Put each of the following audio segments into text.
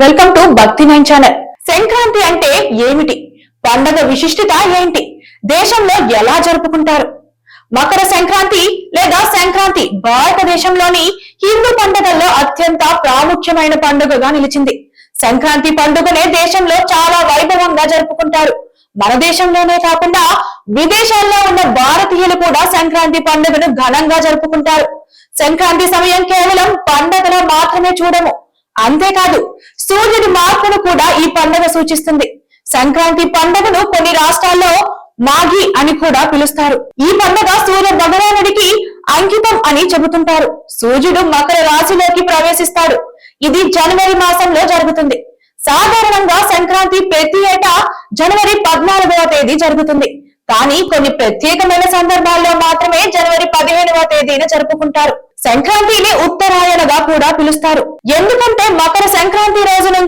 Welcome to Bhakti nine channel Sankranti అంటే ఏమిటి? పండగ విశిష్టత ఏంటి? దేశంలో ఎలా జరుపుకుంటారు? మకర సంక్రాంతి లేదా సంక్రాంతి భారతదేశంలోని హిందూ పండుగల్లో అత్యంత ప్రాముఖ్యమైన పండుగగా నిలిచింది. సంక్రాంతి పండుగనే దేశంలో చాలా వైభవంగా జరుపుకుంటారు. మన దేశంలోనే కాకుండా విదేశాల్లో ఉన్న భారతీయులు కూడా సంక్రాంతి పండుగను ఘనంగా జరుపుకుంటారు. సంక్రాంతి సమయం కేవలం పండుగలో మాత్రమే చూడము. అంతేకాదు సూర్యుడి మార్పును కూడా ఈ పండుగ సూచిస్తుంది. సంక్రాంతి పండుగను కొన్ని రాష్ట్రాల్లో మాఘి అని కూడా పిలుస్తారు. ఈ పండుగ సూర్య భగవానుడికి అంకితం అని చెబుతుంటారు. సూర్యుడు మకర రాశిలోకి ప్రవేశిస్తాడు. ఇది జనవరి మాసంలో జరుగుతుంది. సాధారణంగా సంక్రాంతి ప్రతి ఏటా జనవరి పద్నాలుగవ తేదీ జరుగుతుంది. కానీ కొన్ని ప్రత్యేకమైన సందర్భాల్లో మాత్రమే జనవరి పదిహేనవ తేదీన జరుపుకుంటారు. సంక్రాంతిని ఉత్తరాయణగా కూడా పిలుస్తారు. ఎందుకంటే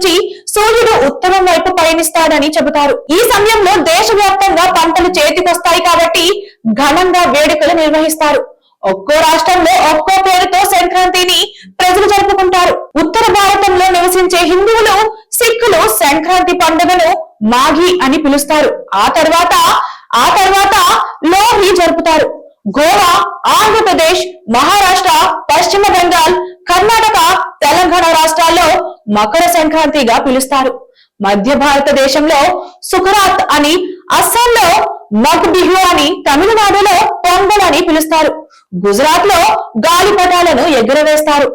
నుంచి సూర్యుడు ఉత్తరం వైపు పయనిస్తాడని చెబుతారు. ఈ సమయంలో దేశవ్యాప్తంగా పంటలు చేతికొస్తాయి కాబట్టి ఘనంగా వేడుకలు నిర్వహిస్తారు. ఒక్కో రాష్ట్రంలో ఒక్కో పేరుతో సంక్రాంతిని ప్రజలు జరుపుకుంటారు. ఉత్తర భారతంలో నివసించే హిందువులు సిక్కులు సంక్రాంతి పండుగను మాఘి అని పిలుస్తారు. ఆ తర్వాత ఆ తర్వాత లోహి జరుపుతారు. గోవా ఆంధ్రప్రదేశ్ మహారాష్ట్ర పశ్చిమ మకర సంక్రాంతిగా పిలుస్తారు. మధ్య భారతదేశంలో సుఖరాత్ అని అస్సాంలో మగ్ బిహు అని తమిళనాడులో పొంగల్ అని పిలుస్తారు. గుజరాత్లో గాలిపటాలను ఎగురవేస్తారు.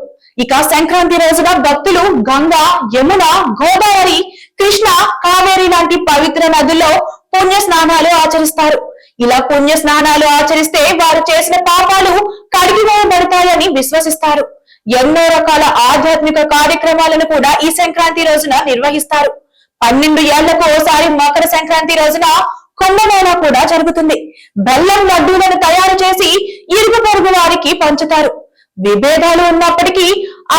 ఇక సంక్రాంతి రోజున భక్తులు గంగా యమున గోదావరి కృష్ణ కావేరి లాంటి పవిత్ర నదుల్లో పుణ్య స్నానాలు ఆచరిస్తారు. ఇలా పుణ్య స్నానాలు ఆచరిస్తే వారు చేసిన పాపాలు కడిగివేయబడతాయని విశ్వసిస్తారు. ఎన్నో రకాల ఆధ్యాత్మిక కార్యక్రమాలను కూడా ఈ సంక్రాంతి రోజున నిర్వహిస్తారు. పన్నెండు ఏళ్ళకు ఓసారి మకర సంక్రాంతి రోజున కుంభమేళా కూడా జరుగుతుంది. బెల్లం లడ్డూలను తయారు చేసి ఇరుగు పొరుగు వారికి పంచుతారు. విభేదాలు ఉన్నప్పటికీ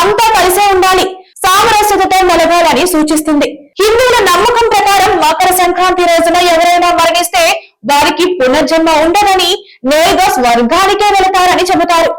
అంతా కలిసే ఉండాలి. సామరస్యతతో మెలగాలని సూచిస్తుంది. హిందువుల నమ్మకం ప్రకారం మకర సంక్రాంతి రోజున ఎవరైనా మరణిస్తే వారికి పునర్జన్మ ఉండదని నేరుగా స్వర్గానికే వెళతారని చెబుతారు.